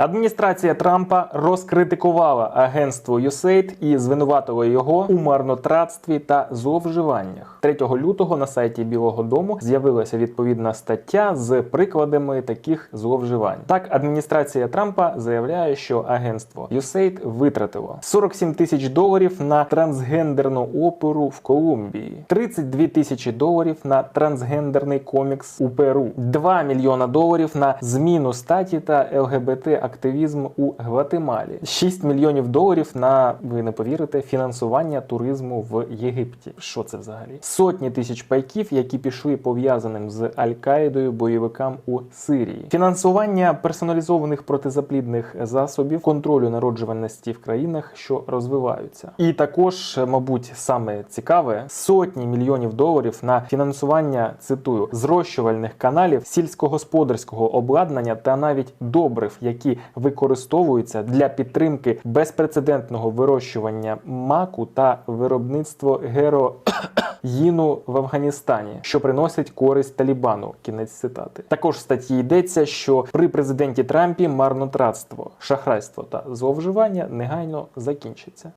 Адміністрація Трампа розкритикувала агентство USAID і звинуватила його у марнотратстві та зловживаннях. 3 лютого на сайті Білого Дому з'явилася відповідна стаття з прикладами таких зловживань. Так, адміністрація Трампа заявляє, що агентство USAID витратило 47 тисяч доларів на трансгендерну оперу в Колумбії, 32 тисячі доларів на трансгендерний комікс у Перу, 2 мільйона доларів на зміну статі та ЛГБТ активізм у Гватемалі, 6 мільйонів доларів на ви не повірите фінансування туризму в Єгипті. Що це взагалі? Сотні тисяч пайків, які пішли пов'язаним з Аль-Каїдою бойовикам у Сирії, фінансування персоналізованих протизаплідних засобів, контролю народжуваності в країнах, що розвиваються, і також, мабуть, саме цікаве сотні мільйонів доларів на фінансування цитую зрощувальних каналів сільськогосподарського обладнання та навіть добрив, які використовуються для підтримки безпрецедентного вирощування маку та виробництво геро. Їну в Афганістані, що приносить користь Талібану. Кінець цитати. Також в статті йдеться, що при президенті Трампі марнотратство, шахрайство та зловживання негайно закінчиться.